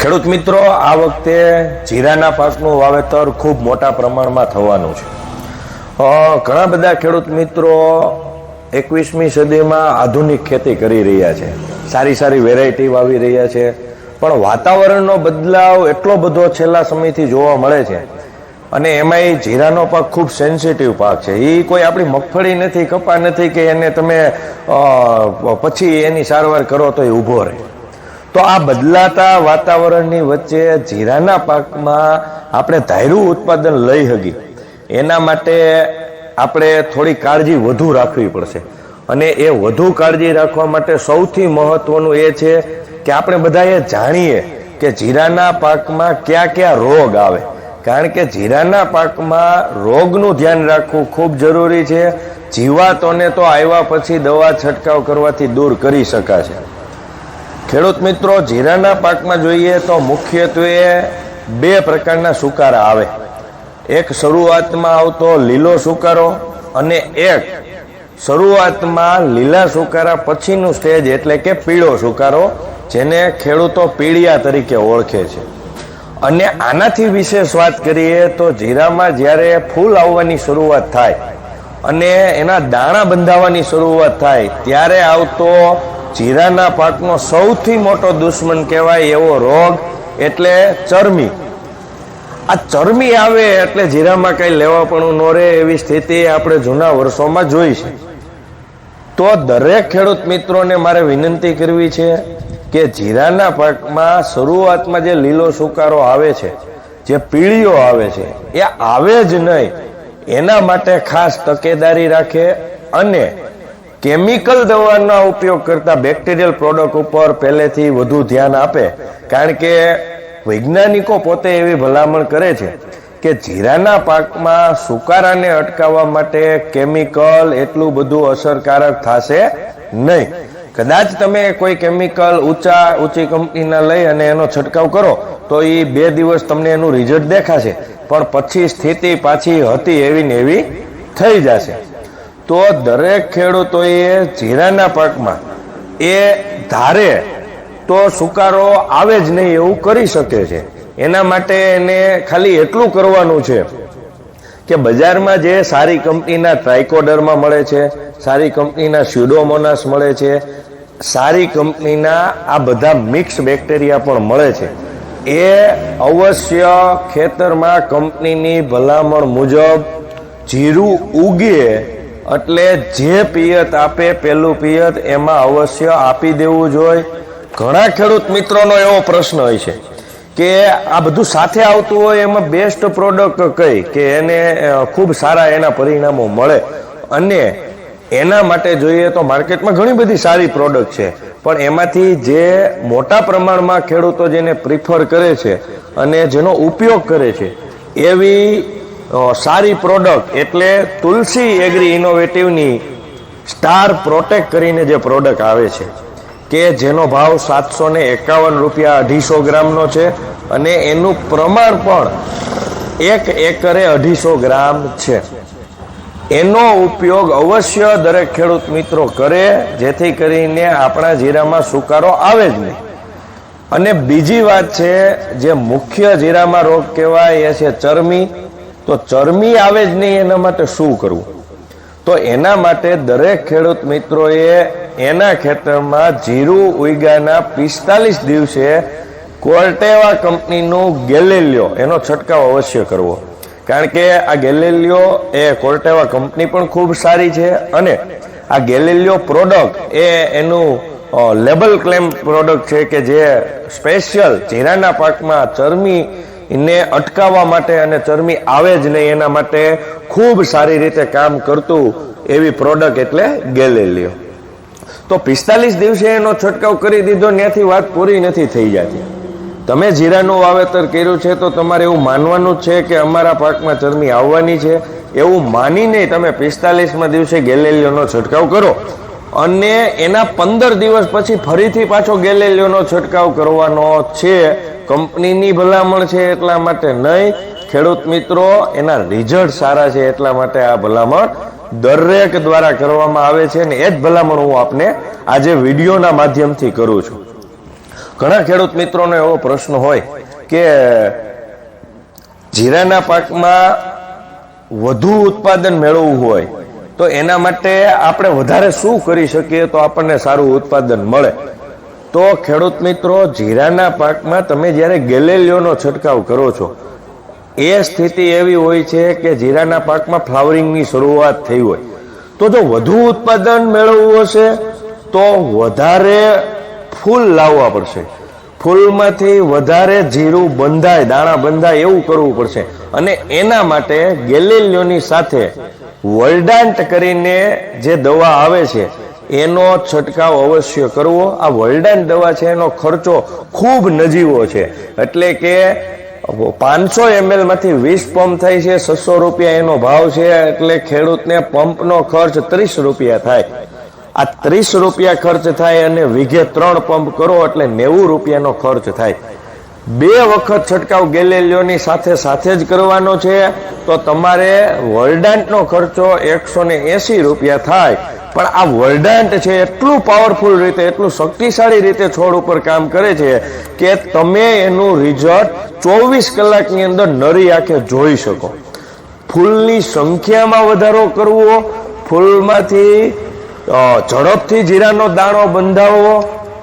ખેડૂત મિત્રો, આ વખતે જીરાના પાકનું વાવેતર ખૂબ મોટા પ્રમાણમાં થવાનું છે. ઘણા બધા ખેડૂત મિત્રો એકવીસમી સદીમાં આધુનિક ખેતી કરી રહ્યા છે. સારી સારી વેરાયટી વાવી રહ્યા છે. પણ વાતાવરણનો બદલાવ એટલો બધો છેલ્લા સમયથી જોવા મળે છે. અને એમાંય જીરાનો પાક ખૂબ સેન્સિટિવ પાક છે. એ કોઈ આપણી મગફળી નથી, કપા નથી કે એને તમે પછી એની સારવાર કરો તો એ ઊભો રહે. તો આ બદલાતા વાતાવરણની વચ્ચે જીરાના પાકમાં આપણે ધાર્યું ઉત્પાદન લઈ હકી એના માટે આપણે થોડી કાળજી વધુ રાખવી પડશે. અને એ વધુ કાળજી રાખવા માટે સૌથી મહત્વનું એ છે કે આપણે બધાએ જાણીએ કે જીરાના પાકમાં કયા કયા રોગ આવે. કારણ કે જીરાના પાકમાં રોગનું ધ્યાન રાખવું ખૂબ જરૂરી છે. જીવાતોને તો આવ્યા પછી દવા છંટકાવ કરવાથી દૂર કરી શકાશે. ખેડૂત મિત્રો, જીરાના પાકમાં જોઈએ તો મુખ્યત્વે બે પ્રકારના સુકારા આવે. એક શરૂઆતમાં આવતો લીલો સુકારો અને એક શરૂઆતમાં લીલા સુકારા પછીનું સ્ટેજ એટલે કે પીળો સુકારો, જેને ખેડૂતો પીળિયા તરીકે ઓળખે છે. અને આનાથી વિશેષ વાત કરીએ તો જીરામાં જ્યારે ફૂલ આવવાની શરૂઆત થાય અને એના દાણા બંધાવવાની શરૂઆત થાય, ત્યારે આવતો જીરાના પાકનો સૌથી મોટો દુશ્મન કહેવાય એવો રોગ એટલે ચરમી. આ ચરમી આવે એટલે જીરામાં કઈ લેવાપણું ન રહે એવી સ્થિતિ આપણે જૂના વર્ષોમાં જોઈ છે. તો દરેક ખેડૂત મિત્રોને મારે વિનંતી કરવી છે કે જીરાના પાકમાં શરૂઆતમાં જે લીલો સુકારો આવે છે, જે પીળીઓ આવે છે, એ આવે જ નહીં. એના માટે ખાસ તકેદારી રાખે અને કેમિકલ દવાના ઉપયોગ કરતા બેક્ટેરિયલ પ્રોડક્ટ ઉપર પહેલેથી વધુ ધ્યાન આપે, કારણ કે વૈજ્ઞાનિકો પોતે એવી ભલામણ કરે છે કે જીરાના પાકમાં સુકારાને અટકાવવા માટે કેમિકલ એટલું બધું અસરકારક થશે નહીં. કદાચ તમે કોઈ કેમિકલ ઊંચા, ઊંચી કંપનીના લઈ અને એનો છંટકાવ કરો, તો એ બે દિવસ તમને એનું રિઝલ્ટ દેખાશે. પણ પછી સ્થિતિ પાછી હતી એવી ને એવી થઈ જશે. તો દરેક ખેડૂતોએ જીરાના પાકમાં એ ધારે તો સુકારો આવે જ નહીં એવું કરી શકે છે. એના માટે એને ખાલી એટલું કરવાનું છે કે બજારમાં જે સારી કંપનીના ટ્રાઇકોડરમાં મળે છે, સારી કંપનીના સ્યુડોમોનાસ મળે છે, સારી કંપનીના આ બધા મિક્સ બેક્ટેરિયા પણ મળે છે. એ અવશ્ય ખેતરમાં કંપનીની ભલામણ મુજબ જીરું ઉગે એટલે જે પિયત આપે પેલું પિયત એમાં અવશ્ય આપી દેવું જોઈએ. ઘણા ખેડૂત મિત્રોનો એવો પ્રશ્ન હોય છે કે આ બધું સાથે આવતું હોય એમાં બેસ્ટ પ્રોડક્ટ કઈ? કે એને ખૂબ સારા એના પરિણામો મળે. અને એના માટે જોઈએ તો માર્કેટમાં ઘણી બધી સારી પ્રોડક્ટ છે. પણ એમાંથી જે મોટા પ્રમાણમાં ખેડૂતો જેને પ્રિફર કરે છે અને જેનો ઉપયોગ કરે છે, એવી અ, સારી પ્રોડક્ટ એટલે તુલસી એગ્રી ઇનોવેટિવની સ્ટાર પ્રોટેક્ટ કરીને જે પ્રોડક્ટ આવે છે કે જેનો ભાવ સાતસો ને એકાવન રૂપિયા અઢીસો ગ્રામનો છે અને એનું પ્રમાણ પણ એક એકરે અઢીસો ગ્રામ છે. એનો ઉપયોગ અવશ્ય દરેક ખેડૂત મિત્રો કરે જેથી કરીને આપણા જીરામાં સુકારો આવે જ નહીં. અને બીજી વાત છે જે મુખ્ય જીરામાં રોગ કહેવાય એ છે ચરમી. તો ચરમી આવે જ નહીં એના માટે શું કરવું? તો એના માટે દરેક ખેડૂત મિત્રોએ એના ખેતરમાં જીરું ઉઈગાના પિસ્તાલીસ દિવસે કોર્ટેવા કંપનીનું ગેલેલિયો, એનો છંટકાવ અવશ્ય કરવો. કારણ કે આ ગેલેલિયો એ કોર્ટેવા કંપની પણ ખૂબ સારી છે અને આ ગેલેલિયો પ્રોડક્ટ એ એનું લેબલ ક્લેમ પ્રોડક્ટ છે કે જે સ્પેશિયલ જીરાના પાકમાં ચરમી ને અટકાવવા માટે અને ચરમી આવે જ નહીં એના માટે ખૂબ સારી રીતે કામ કરતું એવી પ્રોડક્ટ એટલે ગેલેલિયો. તો પિસ્તાલીસ દિવસે એનો છંટકાવ કરી દીધો, ત્યાંથી વાત પૂરી નથી થઈ જતી. તમે જીરાનું વાવેતર કર્યું છે તો તમારે એવું માનવાનું છે કે અમારા પાકમાં ચરમી આવવાની છે. એવું માનીને તમે પિસ્તાલીસમાં દિવસે ગેલેલિયોનો છંટકાવ કરો. અને એના પંદર દિવસ પછી ફરીથી પાછો ગેલેલિયોનો છંટકાવ કરવાનો છે. કંપનીની ભલામણ છે એટલા માટે નહીં. ખેડૂત મિત્રો, એના રિઝલ્ટ સારા છે એટલા માટે આ ભલામણ દરેક દ્વારા કરવામાં આવે છે અને એ જ ભલામણ હું આપને આજે વિડીયોના માધ્યમથી કરું છું. ઘણા ખેડૂત મિત્રોનો એવો પ્રશ્ન હોય કે જીરાના પાકમાં વધુ ઉત્પાદન મેળવવું હોય તો એના માટે આપણે વધારે શું કરી શકીએ તો આપણને સારું ઉત્પાદન મળે. તો ખેડૂત મિત્રો, જીરાના પાકમાં તમે જ્યારે ગેલેલિયોનો છંટકાવ કરો છો, એ સ્થિતિ એવી હોય છે કે જીરાના પાકમાં ફ્લાવરિંગની શરૂઆત થઈ હોય. તો જો વધુ ઉત્પાદન મેળવવું હશે, તો વધારે ફૂલ લાવવા પડશે. ફૂલમાંથી વધારે જીરું બંધાય, દાણા બંધાય એવું કરવું પડશે. અને એના માટે ગેલેલિયોની સાથે વલ્ડાન્ટ કરીને જે દવા આવે છે, એનો છંટકાવ અવશ્ય કરવો. આ વલ્ડાન્ટ દવા છે, એનો ખર્ચો ખૂબ નજીવો છે. એટલે કે પાંચસો એમએલમાંથી વીસ પંપ થાય છે, છસો રૂપિયા એનો ભાવ છે, એટલે ખેડૂતને પંપનો ખર્ચ ત્રીસ રૂપિયા થાય. આ ત્રીસ રૂપિયા ખર્ચ થાય અને વીઘે ત્રણ પંપ કરો, એટલે નેવું રૂપિયાનો ખર્ચ થાય. બે વખત છંટકાવ ગેલેલિયોની સાથે સાથે જ કરવાનો છે, તો તમારે વર્ડાન્ટનો ખર્ચો એકસો ને એસી રૂપિયા થાય. પણ આ વર્ડાન્ટ છે, એટલું પાવરફુલ રીતે, એટલું શક્તિશાળી રીતે છોડ ઉપર કામ કરે છે કે તમે એનું રિઝલ્ટ ચોવીસ કલાકની અંદર નરી આંખે જોઈ શકો. ફૂલની સંખ્યામાં વધારો કરવો, ફૂલમાંથી ઝડપથી જીરાનો દાણો બંધાવવો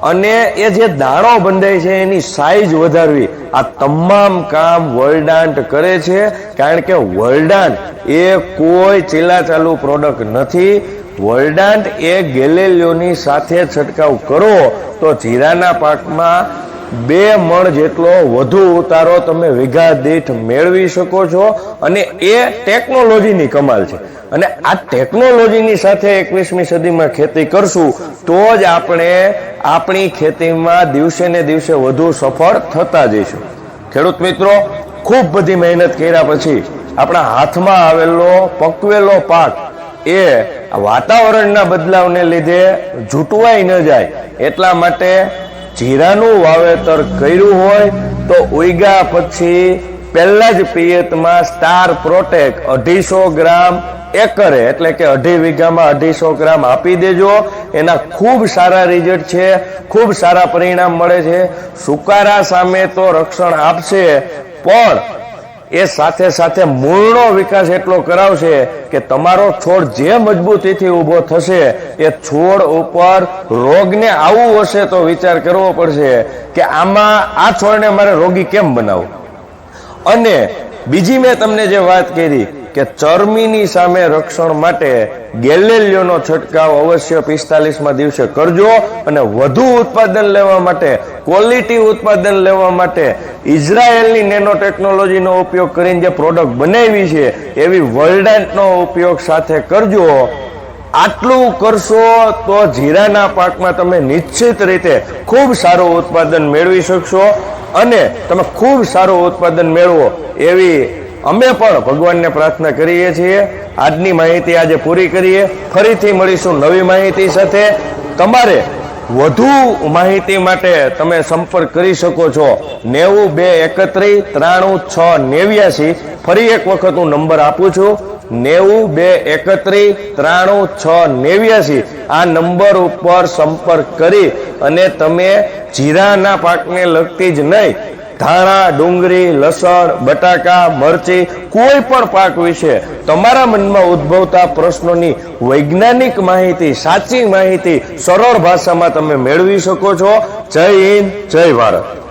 અને એ જે દાણો બંધાય છે, એની સાઈઝ વધારવી. આ તમામ કામ વર્લ્ડાન્ટ કરે છે, કારણ કે વર્લ્ડાન્ટ એ કોઈ ચીલાચાલુ પ્રોડક્ટ નથી. વર્લ્ડાન્ટ એ ગેલેલિયોની સાથે છંટકાવ કરો, તો જીરાના પાકમાં બે મણ જેટલો વધુ ઉતારો તમે વીઘા દીઠ મેળવી શકો છો અને એ ટેકનોલોજીની કમાલ છે. અને આ ટેકનોલોજીની સાથે એકવીસમી સદીમાં ખેતી કરશું, તો જ આપણે આપણી ખેતીમાં દિવસે ને દિવસે વધુ સફળ થતા જઈશું. ખેડૂત મિત્રો, ખૂબ બધી મહેનત કર્યા પછી આપણા હાથમાં આવેલો, પકવેલો પાક એ વાતાવરણના બદલાવને લીધે જૂટવાઈ ન જાય. એટલા માટે જીરાનું વાવેતર કર્યું હોય તો ઉગ્યા પછી પહેલા જ પિયતમાં સ્ટાર પ્રોટેક અઢીસો ગ્રામ એકરે, એટલે કે અઢી વીઘામાં અઢીસો ગ્રામ આપી દેજો. એના ખૂબ સારા રિઝલ્ટ છે, ખૂબ સારા પરિણામ મળે છે. સુકારા સામે તો રક્ષણ આપશે, પણ એ સાથે સાથે મૂળનો વિકાસ એટલો કરાવશે કે તમારો છોડ જે મજબૂતીથી ઊભો થશે, એ છોડ ઉપર રોગને આવવું હશે તો વિચાર કરવો પડશે કે આમાં આ છોડને મારે રોગી કેમ બનાવવું અને બીજી મેં તમને જે વાત કરી કે ચરમીની સામે રક્ષણ માટે ગેલેલિયોનો છંટકાવ અવશ્ય પિસ્તાલીસમાં દિવસે કરજો અને વધુ ઉત્પાદન લેવા માટે, ક્વોલિટી ઉત્પાદન લેવા માટે ઇઝરાયલની નેનો ટેકનોલોજીનો ઉપયોગ કરીને જે પ્રોડક્ટ બનાવી છે, એવી વર્લ્ડાન્ટનો ઉપયોગ સાથે કરજો. આટલું કરશો તો જીરાના પાકમાં તમે નિશ્ચિત રીતે ખૂબ સારું ઉત્પાદન મેળવી શકશો અને તમે ખૂબ સારું ઉત્પાદન મેળવો એવી અમે પણ ભગવાનને પ્રાર્થના કરીએ છીએ. આજની માહિતી આજે પૂરી કરીએ. ફરીથી મળીશું નવી માહિતી સાથે. તમારે વધુ માહિતી માટે તમે સંપર્ક કરી શકો છો. નેવું બે એકત્રીસ ત્રાણું છ નેવ્યાસી. ફરી એક વખત હું નંબર આપું છું. નેવું બે એકત્રીસ ત્રાણું છ નેવ્યાસી. આ નંબર ઉપર સંપર્ક કરી અને તમે જીરાના પાકને લગતી જ નહીં ધાણા ડુંગળી લસણ, બટાકા, મરચી, કોઈ પણ પાક વિશે તમારા મનમાં ઉદ્ભવતા પ્રશ્નોની વૈજ્ઞાનિક માહિતી, સાચી માહિતી સરળ ભાષામાં તમે મેળવી શકો છો. જય હિન્દ, જય ભારત.